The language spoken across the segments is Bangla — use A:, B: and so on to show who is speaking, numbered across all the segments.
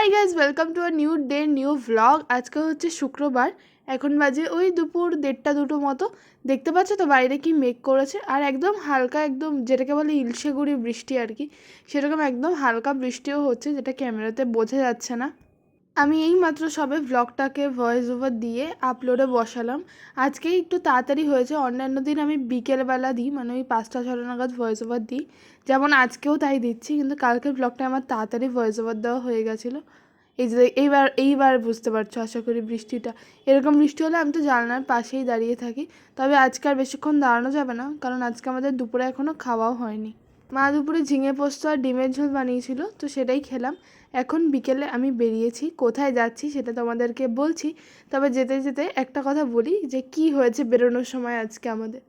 A: Hi guys welcome to our new day new vlog আজকে হচ্ছে শুক্রবার। এখন বাজে ওই দুপুর দেড়টা দুটো মতো। দেখতে পাচ্ছ তো বাইরে কি মেঘ করেছে? আর একদম হালকা একদম যেটাকে বলে ইলশেগুড়ি বৃষ্টি আর কি। সেরকম একদম হালকা বৃষ্টিও হচ্ছে, যেটা ক্যামেরাতে বোঝা যাচ্ছে না। আমি এই মাত্র সবে ভ্লগটাকে ভয়েস ওভার দিয়ে আপলোডে বসালাম। আজকেই একটু তাড়াতাড়ি হয়েছে, অন্যান্য দিন আমি বিকেলবেলা দিই মানে ওই পাঁচটা ছটা নাগাদ ভয়েস ওভার দিই। যেমন আজকেও তাই দিচ্ছি, কিন্তু কালকের ব্লগটা আমার তাড়াতাড়ি ভয়েস ওভার দেওয়া হয়ে গেছিল। এই যে এইবার এইবার বুঝতে পারছ আশা করি বৃষ্টিটা। এরকম বৃষ্টি হলে আমি তো জানলার পাশেই দাঁড়িয়ে থাকি, তবে আজকে আর বেশিক্ষণ দাঁড়ানো যাবে না, কারণ আজকে আমাদের দুপুরে এখনও খাওয়াও হয়নি। মা দুপুরে ঝিঙে পোস্ত আর ডিমের ঝোল বানিয়েছিল, তো সেটাই খেলাম। এখন বিকেলে আমি বেরিয়েছি, কোথায় যাচ্ছি সেটা তোমাদেরকে বলছি। তবে যেতে যেতে একটা কথা বলি যে কি হয়েছে বেরোনোর সময় আজকে আমাদের।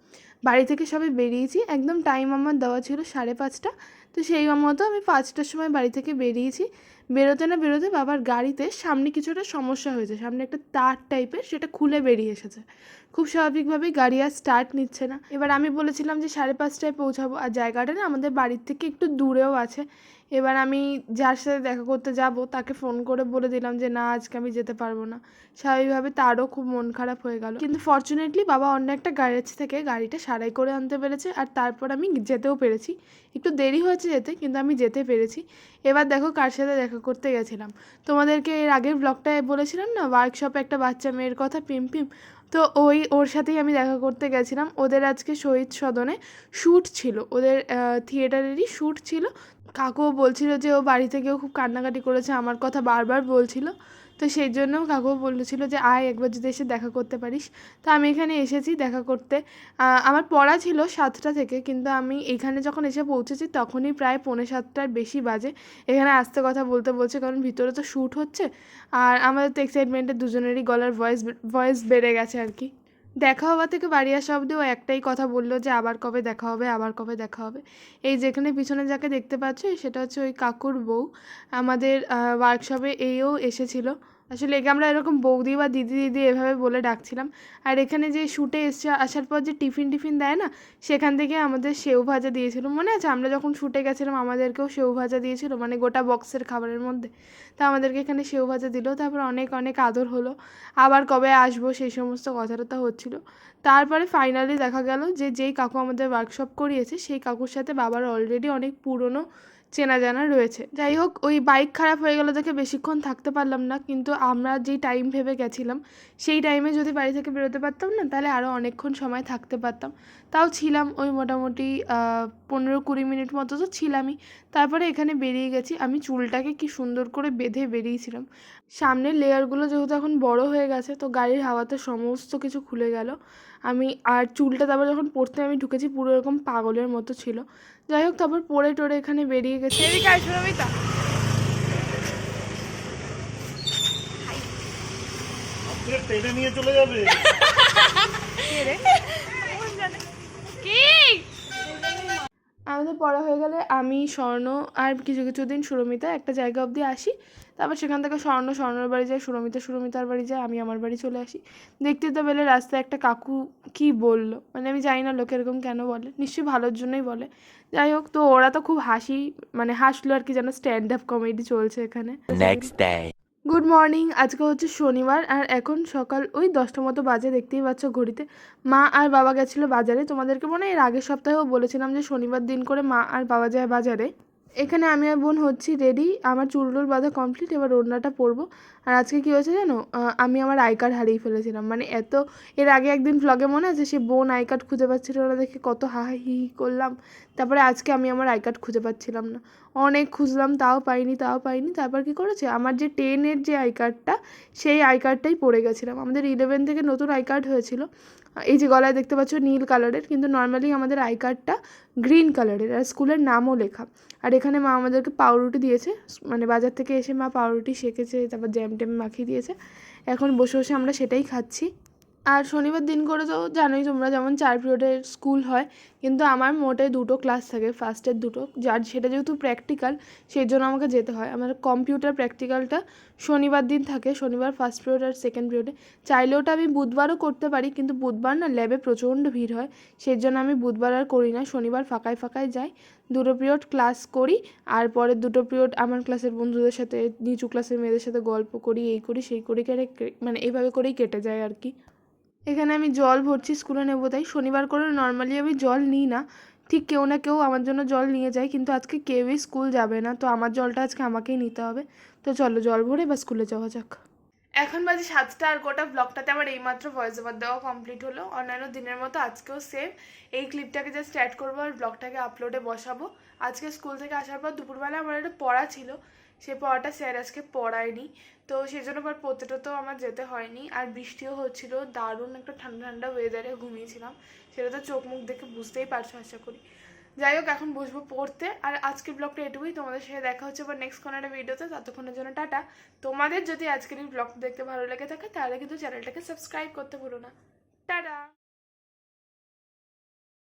A: বাড়ি থেকে সবে বেরিয়েছি, একদম টাইম আমার দেওয়া ছিল সাড়ে পাঁচটা। তো সেই মতো আমি পাঁচটার সময় বাড়ি থেকে বেরিয়েছি। বেরোতে না বেরোতে বাবার গাড়িতে সামনে কিছুটা সমস্যা হয়েছে। সামনে একটা তার টাইপের সেটা খুলে বেরিয়ে এসেছে। খুব স্বাভাবিকভাবেই গাড়ি আর স্টার্ট নিচ্ছে না। এবার আমি বলেছিলাম যে সাড়ে পাঁচটায় পৌঁছাবো আর জায়গাটা না আমাদের বাড়ির থেকে একটু দূরেও আছে। এবার আমি যার সাথে দেখা করতে যাব তাকে ফোন করে বলে দিলাম যে না, আজকে আমি যেতে পারব না। স্বাভাবিকভাবে তারও খুব মন খারাপ হয়ে গেল। কিন্তু ফর্চুনেটলি বাবা অন্য একটা গ্যারেজ থেকে গাড়িটা সারাই করে আনতে পেরেছে আর তারপর আমি যেতেও পেরেছি। একটু দেরি হয়েছে যেতে, কিন্তু আমি যেতে পেরেছি। এবার দেখো কার সাথে দেখা করতে গেছিলাম। তোমাদেরকে এর আগের ব্লগটায় বলেছিলাম না ওয়ার্কশপে একটা বাচ্চা মেয়ের কথা, পিম পিম? তো ওই, ওর সাথেই আমি দেখা করতে গেছিলাম। ওদের আজকে শহীদ সদনে শ্যুট ছিল। ওদের থিয়েটারেরই শ্যুট ছিল। কাকুও বলছিল যে, ও বাড়ি থেকেও খুব কান্নাকাটি করেছে, আমার কথা বারবার বলছিল। তো সেই জন্য কাকু বলেছিল যে, আয় একবার যদি এসে দেখা করতে পারিস। তো আমি এখানে এসেছি দেখা করতে। আমার পড়া ছিল সাতটা থেকে, কিন্তু আমি এখানে যখন এসে পৌঁছেছি তখনই প্রায় পৌনে সাতটার বেশি বাজে। এখানে আসতে কথা বলতে বলছে, কারণ ভিতরে তো শ্যুট হচ্ছে। আর আমাদের তো এক্সাইটমেন্টে দুজনেরই গলার ভয়েস ভয়েস বেড়ে গেছে আর কি। দেখা হওয়া থেকে বাড়ি আসা অবধি ও একটাই কথা বলল যে, আবার কবে দেখা হবে, আবার কবে দেখা হবে? এই যেখানে পিছনে যাকে দেখতে পাচ্ছ, সেটা হচ্ছে ওই কাকুর বউ। আমাদের ওয়ার্কশপে এইও এসেছিল। আসলে একে আমরা এরকম বৌদি বা দিদি দিদি এভাবে বলে ডাকছিলাম। আর এখানে যে শুটে এসে আসার পর যে টিফিন টিফিন দেয় না, সেখান থেকে আমাদের সেউ ভাজা দিয়েছিল। মনে আছে? আমরা যখন শুটে গেছিলাম, আমাদেরকেও সেউ ভাজা দিয়েছিল মানে গোটা বক্সের খাবারের মধ্যে। তা আমাদেরকে এখানে সেউ ভাজা দিল। তারপর অনেক অনেক আদর হলো। আবার কবে আসব, সেই সমস্ত কথাটা হচ্ছিল। তারপরে ফাইনালি দেখা গেল যে, যেই কাকু আমাদের ওয়ার্কশপ করিয়েছে, সেই কাকুর সাথে বাবার অলরেডি অনেক পুরনো চেনা জানা রয়েছে। যাই হোক ওই বাইক খারাপ হয়ে গেলো দেখে বেশিক্ষণ থাকতে পারলাম না, কিন্তু আমরা যেই টাইম ভেবে গেছিলাম, সেই টাইমে যদি বাড়ি থেকে বেরোতে পারতাম না, তাহলে আরও অনেকক্ষণ সময় থাকতে পারতাম। তাও ছিলাম ওই মোটামুটি পনেরো কুড়ি মিনিট মতো তো ছিলামই। তারপরে এখানে বেরিয়ে গেছি, আমি চুলটাকে কি সুন্দর করে বেঁধে বেরিয়েছিলাম। সামনের লেয়ারগুলো যেহেতু এখন বড় হয়ে গেছে, তো গাড়ির হাওয়াতে সমস্ত কিছু খুলে গেল। আমি আর চুলটা তারপর যখন পড়তে আমি ঢুকেছি পুরো এরকম পাগলের মতো ছিল। যাই হোক তারপর পরে টোরে এখানে বেরিয়ে গেছে।
B: নিয়ে চলে যাবে।
A: আমাদের পড়া হয়ে গেলে আমি, স্বর্ণ আর কিছু কিছু দিন সুরমিতা একটা জায়গা অবধি আসি। তারপর সেখান থেকে স্বর্ণ, স্বর্ণর বাড়ি যায় সুরমিতা, সুরমিতার বাড়ি যায় আমি আমার বাড়ি চলে আসি। দেখতে তো পেলে রাস্তায় একটা কাকু কি বলল? মানে আমি জানি না লোক এরকম কেন বলে, নিশ্চয়ই ভালোর জন্যই বলে। যাই হোক, তো ওরা তো খুব হাসি মানে হাসলো আর কি যেন স্ট্যান্ড আপ কমেডি চলছে এখানে।
C: Next day.
A: গুড মর্নিং আজকে হচ্ছে শনিবার আর এখন সকাল ওই দশটা মতো বাজে, দেখতেই পাচ্ছ ঘড়িতে। মা আর বাবা গেছিল বাজারে। তোমাদেরকে মনে এর আগের সপ্তাহেও বলেছিলাম যে শনিবার দিন করে মা আর বাবা যায় বাজারে। এখানে আমি আর বোন হচ্ছি রেডি আমার চুল টুল বাঁধা কমপ্লিট এবার ওড়নাটা পরবো। আর আজকে কী হয়েছে জানো? আমি আমার আই কার্ড হারিয়ে ফেলেছিলাম। মানে এত, এর আগে একদিন ভ্লগে মনে আছে, সে বোন আই কার্ড খুঁজে পাচ্ছিল না দেখে কত হা হি হি করলাম। তারপরে আজকে আমি আমার আই কার্ড খুঁজে পাচ্ছিলাম না। অনেক খুঁজলাম, তাও পাইনি তাও পাইনি। তারপর কী করেছে? আমার যে টেনের যে আই কার্ডটা সেই আই কার্ডটাই পড়ে গেছিলাম। আমাদের ইলেভেন থেকে নতুন আই কার্ড হয়েছিল। এই যে গলায় দেখতে পাচ্ছ নীল কালারের, কিন্তু নর্মালি আমাদের আই কার্ডটা গ্রিন কালারের আর স্কুলের নামও লেখা। আর এখানে মা আমাদেরকে পাউরুটি দিয়েছে মানে বাজার থেকে এসে মা পাউরুটি সেকেছে, তারপর জ্যাম ট্যাম মাখিয়ে দিয়েছে। এখন বসে বসে আমরা সেটাই খাচ্ছি। আর শনিবার দিন করে তো জানোই তোমরা যেমন চার পিরিয়ডের স্কুল হয়, কিন্তু আমার মোটে দুটো ক্লাস থাকে ফার্স্টের দুটো। যার সেটা যেহেতু প্র্যাকটিক্যাল সেই জন্য আমাকে যেতে হয়। আমার কম্পিউটার প্র্যাকটিক্যালটা শনিবার দিন থাকে, শনিবার ফার্স্ট পিরিয়ড আর সেকেন্ড পিরিয়ডে চাইলে ওটা আমি বুধবারও করতে পারি, কিন্তু বুধবার না ল্যাবে প্রচণ্ড ভিড় হয়। সেই জন্য আমি বুধবার আর করি না, শনিবার ফাঁকায় ফাঁকায় যাই। দুটো পিরিয়ড ক্লাস করি, আর পরের দুটো পিরিয়ড আমার ক্লাসের বন্ধুদের সাথে, নিচু ক্লাসের মেয়েদের সাথে গল্প করি, এই করি, সেই করি, কেটে মানে এইভাবে করেই কেটে যায় আর কি। এখানে আমি জল ভরছি, স্কুলে নেব, তাই শনিবার করে নর্মালি আমি জল নিই না। ঠিক কেউ না কেউ আমার জন্য জল নিয়ে যায়, কিন্তু আজকে কেউই স্কুল যাবে না, তো আমার জলটা আজকে আমাকেই নিতে হবে। তো চলো জল ভরে বা স্কুলে যাওয়া যাক। এখন বাজে সাতটা আর গোটা ব্লগটাতে আমার এইমাত্র ভয়েস ওভার দেওয়া কমপ্লিট হলো। অন্যান্য দিনের মতো আজকেও সেম এই ক্লিপটাকে জাস্ট অ্যাড করব আর ব্লগটাকে আপলোডে বসাবো। আজকে স্কুল থেকে আসার পর দুপুরবেলা আমার একটা পড়া ছিল। সেই পড়াটা স্যার আজকে পড়ায়নি। তো সেই জন্য আবার পড়তে তো আমার যেতে হয়নি। আর বৃষ্টিও হচ্ছিল, দারুণ একটা ঠান্ডা ঠান্ডা ওয়েদারে ঘুমিয়েছিলাম। সেটা তো চোখ মুখ দেখে বুঝতেই পারছ আশা করি। যাই হোক, এখন বসবো পড়তে। আর আজকের ব্লগটা এটুকুই। তোমাদের সাথে দেখা হচ্ছে আবার নেক্সট কোনো একটা ভিডিওতে ততক্ষণের জন্য টাটা। তোমাদের যদি আজকের এই ব্লগটা দেখতে ভালো লেগে থাকে, তাহলে কিন্তু চ্যানেলটাকে সাবস্ক্রাইব করতে ভুলো না। টাটা!